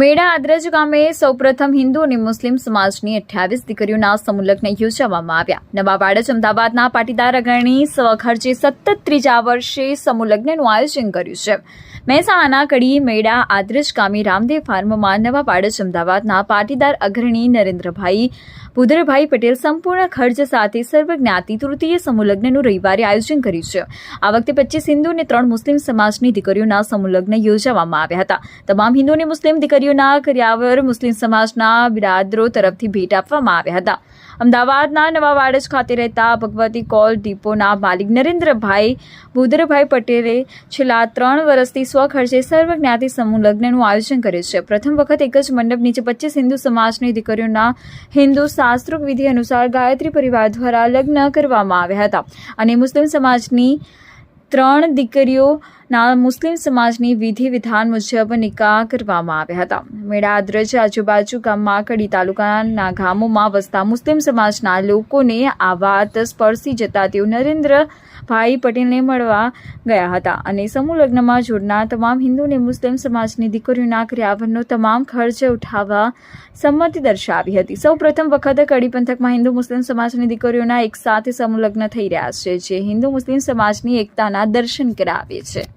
મેળા આદ્રજ ગામે સૌપ્રથમ હિન્દુ અને મુસ્લિમ સમાજની અઠ્યાવીસ દીકરીઓના સમુલગ્ન યોજવામાં આવ્યા. નવા વાડજ અમદાવાદના પાટીદાર અગ્રણી સ્વખર્ચે સતત ત્રીજા વર્ષે સમુલગ્નનું આયોજન કર્યું છે. મહેસાણાના કડી મેળા આદ્રજ ગામે રામદેવ ફાર્મમાં નવા વાડજ અમદાવાદના પાટીદાર અગ્રણી નરેન્દ્રભાઈ ભુદરભાઈ પટેલ સંપૂર્ણ ખર્ચ સાથે સર્વજ્ઞાતિ તૃતીય સમૂહલગ્નનું રવિવારે આયોજન કર્યું છે. આ વખતે પચીસ હિન્દુ અને ત્રણ મુસ્લિમ સમાજની દીકરીઓના સમૂહલગ્ન યોજવામાં આવ્યા હતા. તમામ હિન્દુ અને મુસ્લિમ દીકરીઓના કર્યાવર મુસ્લિમ સમાજના બિરાદરો તરફથી ભેટ આપવામાં આવ્યા હતા. અમદાવાદના નવા વાડજ ખાતે રહેતા ભગવતી કોલ ડીપોના માલિક નરેન્દ્રભાઈ ભુદરભાઈ પટેલે છેલ્લા ત્રણ વર્ષથી સ્વખર્ચે સર્વ જ્ઞાતિ સમૂહ લગ્નનું આયોજન કરે છે. પ્રથમ વખત એક જ મંડપ નીચે પચીસ હિન્દુ સમાજની દીકરીઓના હિન્દુ શાસ્ત્રોક વિધિ અનુસાર ગાયત્રી પરિવાર દ્વારા લગ્ન કરવામાં આવ્યા હતા. અને મુસ્લિમ સમાજની ત્રણ દીકરીઓના મુસ્લિમ સમાજની વિધિ વિધાન મુજબ નિકાહ કરવામાં આવ્યા હતા. મેળા આદ્રજ આજુબાજુ ગામમાં કડી તાલુકાના ગામોમાં વસતા મુસ્લિમ સમાજના લોકોને આ વાત સ્પર્શી જતા તેઓ નરેન્દ્રભાઈ પટેલને મળવા ગયા હતા અને સમૂહ લગ્નમાં જોડનાર તમામ હિન્દુ અને મુસ્લિમ સમાજની દીકરીઓના ક્રિયાવરનો તમામ ખર્ચ ઉઠાવવા સંમતિ દર્શાવી હતી. સૌ પ્રથમ વખત કડી પંથકમાં હિન્દુ મુસ્લિમ સમાજની દીકરીઓના એક સાથે સમૂહ લગ્ન થઈ રહ્યા છે, જે હિન્દુ મુસ્લિમ સમાજની એકતાના દર્શન કરાવે છે.